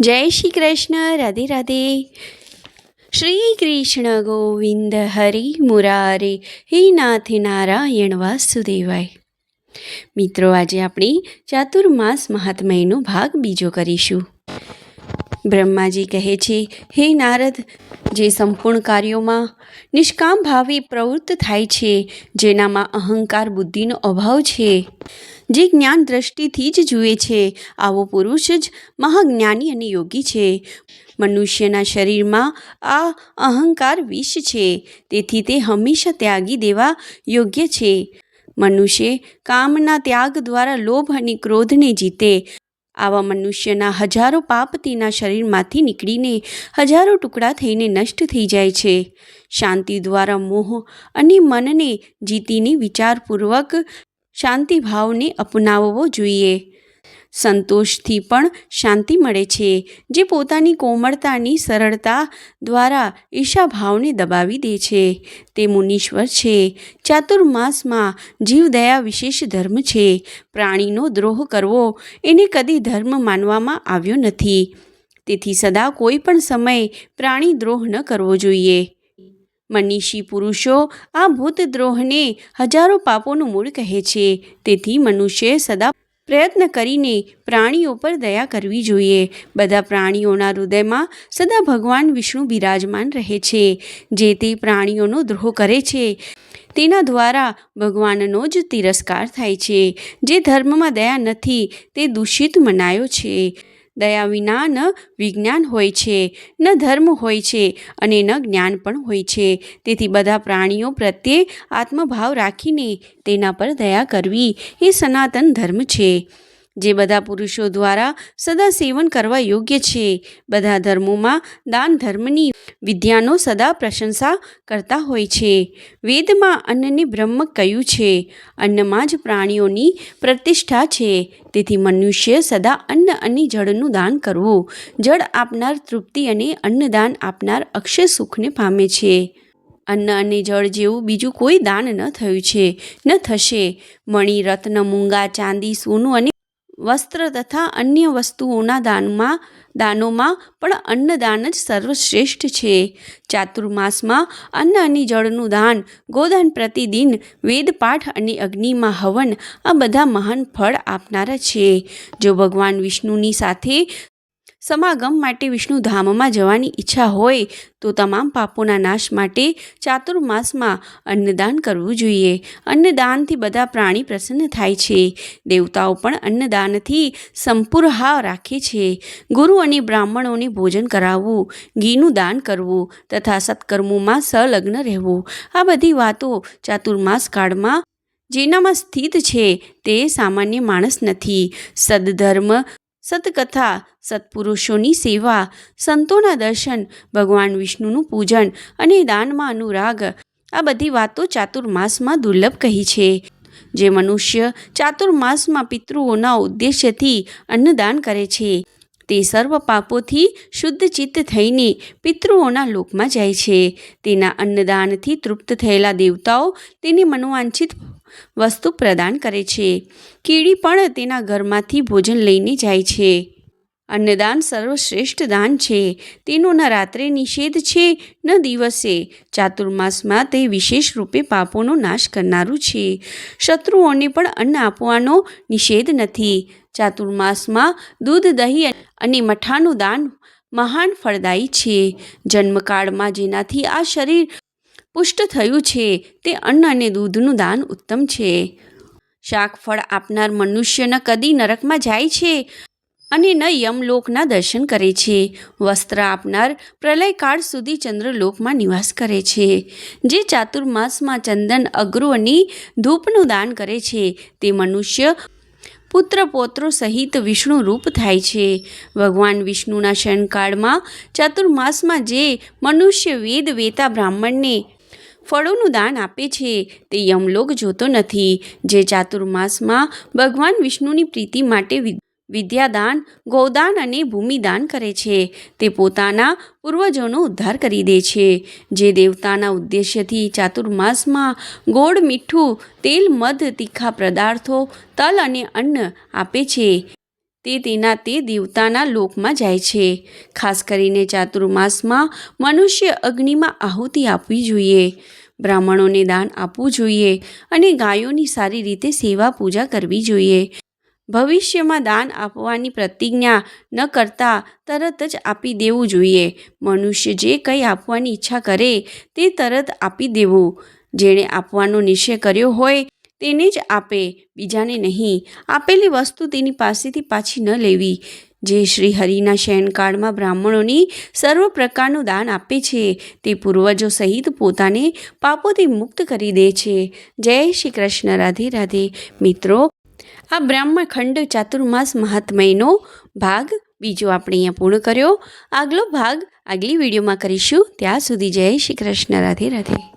જય શ્રી કૃષ્ણ, રાધે રાધે. શ્રી કૃષ્ણ ગોવિંદ હરિ મુરારે, હે નાથ નારાયણ વાસુદેવાય. મિત્રો, આજે આપણે ચાતુર્માસ મહાત્મયનો ભાગ બીજો કરીશું. બ્રહ્માજી કહે છે, હે નારદ, જે સંપૂર્ણ કાર્યોમાં નિષ્કામ ભાવે પ્રવૃત્ત થાય છે, જેનામાં અહંકાર બુદ્ધિનો અભાવ છે જે જ્ઞાન દ્રષ્ટિથી જ જુએ છે. આવો પુરુષ જ મહાજ્ઞાની અને યોગી છે. મનુષ્યના શરીરમાં આ અહંકાર વિષ છે. તેથી તે હંમેશા ત્યાગી દેવા યોગ્ય છે. મનુષ્ય કામના ત્યાગ દ્વારા લોભ અને ક્રોધને જીતે. આવા મનુષ્યના હજારો પાપ તેના શરીરમાંથી નીકળીને હજારો ટુકડા થઈને નષ્ટ થઈ જાય છે. શાંતિ દ્વારા મોહ અને મનને જીતીને વિચારપૂર્વક શાંતિ ભાવને અપનાવવો જોઈએ. સંતોષથી પણ શાંતિ મળે છે, જે પોતાની કોમળતાની સરળતા દ્વારા ઈશા ભાવને દબાવી દે છે. તે મુનીશ્વર છે. ચાતુર્માસમાં જીવદયા વિશેષ ધર્મ છે. પ્રાણીનો દ્રોહ કરવો એને કદી ધર્મ માનવામાં આવ્યો નથી. તેથી સદા કોઈ પણ સમયે પ્રાણી દ્રોહ ન કરવો જોઈએ. મનીષી પુરુષો આ ભૂતદ્રોહને હજારો પાપોનું મૂળ કહે છે. તેથી મનુષ્યએ સદા પ્રયત્ન કરીને પ્રાણીઓ પર દયા કરવી જોઈએ. બધા પ્રાણીઓના હૃદયમાં સદા ભગવાન વિષ્ણુ બિરાજમાન રહે છે. જે તે પ્રાણીઓનો દ્રોહ કરે છે, તેના દ્વારા ભગવાનનો જ તિરસ્કાર થાય છે. જે ધર્મમાં દયા નથી, તે દૂષિત મનાયો છે. દયા વિના ન વિજ્ઞાન હોય છે, ન ધર્મ હોય છે અને ન જ્ઞાન પણ હોય છે. તેથી બધા પ્રાણીઓ પ્રત્યે આત્મભાવ રાખીને તેના પર દયા કરવી એ સનાતન ધર્મ છે. જે બધા પુરુષો દ્વારા સદા સેવન કરવા યોગ્ય છે. બધા ધર્મોમાં દાન ધર્મની વિદ્યાનો સદા પ્રશંસા કરતા હોય છે. વેદમાં અન્નને બ્રહ્મ કહ્યું છે. અન્નમાં જ પ્રાણીઓની પ્રતિષ્ઠા છે. તેથી મનુષ્ય સદા અન્ન અને જળનું દાન કરવું. જળ આપનાર તૃપ્તિ અને અન્નદાન આપનાર અક્ષય સુખને પામે છે. અન્ન અને જળ જેવું બીજું કોઈ દાન ન થયું છે. ન થશે. મણિ રત્ન મૂંગા, ચાંદી, સોનું અને વસ્ત્ર તથા અન્ય વસ્તુઓના દાનમાં, દાનોમાં પણ અન્નદાન જ સર્વશ્રેષ્ઠ છે. ચાતુર્માસમાં અન્ન અને જળનું દાન, ગોદાન પ્રતિદિન વેદપાઠ અને અગ્નિમાં હવન આ બધા મહાન ફળ આપનારા છે. જો ભગવાન વિષ્ણુની સાથે સમાગમ માટે વિષ્ણુધામમાં જવાની ઈચ્છા હોય તો તમામ પાપોના નાશ માટે ચાતુર્માસમાં અન્નદાન કરવું જોઈએ. અન્નદાનથી બધા પ્રાણી પ્રસન્ન થાય છે. દેવતાઓ પણ અન્નદાનથી સંપૂર્ણ રાખે છે. ગુરુ અને બ્રાહ્મણોને ભોજન કરાવવું, ઘીનું દાન કરવું તથા સત્કર્મોમાં સંલગ્ન રહેવું. આ બધી વાતો ચાતુર્માસ કાળમાં જેનામાં સ્થિત છે તે સામાન્ય માણસ નથી. સદધર્મ સતકથા સત્પુરુષોની સેવા, સંતોના દર્શન, ભગવાન વિષ્ણુનું પૂજન અને દાનમાં અનુરાગ. આ બધી વાતો ચાતુર્માસમાં દુર્લભ કહી છે. જે મનુષ્ય ચાતુર્માસમાં પિતૃઓના ઉદ્દેશ્યથી અન્નદાન કરે છે, તે સર્વ પાપોથી શુદ્ધ ચિત્ત થઈને પિતૃઓના લોકમાં જાય છે. તેના અન્નદાનથી તૃપ્ત થયેલા દેવતાઓ તેને મનોવાંછિત વસ્તુ પ્રદાન કરે છે. કીડી પણ તેના ઘરમાંથી ભોજન લઈને જાય છે. અન્નદાન સર્વશ્રેષ્ઠ દાન છે. તેનો ન રાત્રે નિષેધ છે, ન દિવસે. ચાતુર્માસમાં તે વિશેષ રૂપે પાપોનો નાશ કરનારું છે. શત્રુઓને પણ અન્ન આપવાનો નિષેધ નથી. ચાતુર્માસમાં દૂધ, દહીં અને મઠાનું દાન મહાન ફળદાયી છે. જન્મકાળમાં જેનાથી આ શરીર પુષ્ટ થયું છે. તે અન્ન અને દૂધનું દાન ઉત્તમ છે. શાક ફળ આપનાર મનુષ્યના કદી નરકમાં જાય છે અને ન યમલોકના દર્શન કરે છે. વસ્ત્ર આપનાર પ્રલયકાળ સુધી ચંદ્રલોકમાં નિવાસ કરે છે. જે ચાતુર્માસમાં ચંદન, અગ્રુ અને ધૂપનું દાન કરે છે, તે મનુષ્ય પુત્ર, પૌત્રો સહિત વિષ્ણુ રૂપ થાય છે. ભગવાન વિષ્ણુના શયનકાળમાં ચાતુર્માસમાં જે મનુષ્ય વેદ વેતા બ્રાહ્મણને ફળોનું દાન આપે છે. તે યમલોક જોતો નથી. જે ચાતુર્માસમાં ભગવાન વિષ્ણુની પ્રીતિ માટે વિદ્યાદાન, ગૌદાન અને ભૂમિદાન કરે છે. તે પોતાના પૂર્વજોનો ઉદ્ધાર કરી દે છે. જે દેવતાના ઉદ્દેશ્યથી ચાતુર્માસમાં ગોળ મીઠું, તેલ, મધ, તીખા પદાર્થો, તલ અને અન્ન આપે છે. તે તેના તે દેવતાના લોકમાં જાય છે. ખાસ કરીને ચાતુર્માસમાં મનુષ્ય અગ્નિમાં આહુતિ આપવી જોઈએ, બ્રાહ્મણોને દાન આપવું જોઈએ અને ગાયોની સારી રીતે સેવા પૂજા કરવી જોઈએ. ભવિષ્યમાં દાન આપવાની પ્રતિજ્ઞા ન કરતા તરત જ આપી દેવું જોઈએ. મનુષ્ય જે કંઈ આપવાની ઈચ્છા કરે તે તરત આપી દેવું. જેણે આપવાનો નિશ્ચય કર્યો હોય તેને જ આપે, બીજાને નહીં. આપેલી વસ્તુ તેની પાસેથી પાછી ન લેવી. જે શ્રી હરિના શયનકાળમાં બ્રાહ્મણોની સર્વ પ્રકારનું દાન આપે છે, તે પૂર્વજો સહિત પોતાને પાપોથી મુક્ત કરી દે છે. જય શ્રી કૃષ્ણ. રાધે રાધે. મિત્રો, આ બ્રાહ્મણ ખંડ ચાતુર્માસ મહાત્મયનો ભાગ બીજો આપણે અહીંયા પૂર્ણ કર્યો. આગલો ભાગ આગલી વિડીયોમાં કરીશું. ત્યાં સુધી જય શ્રી કૃષ્ણ. રાધે રાધે.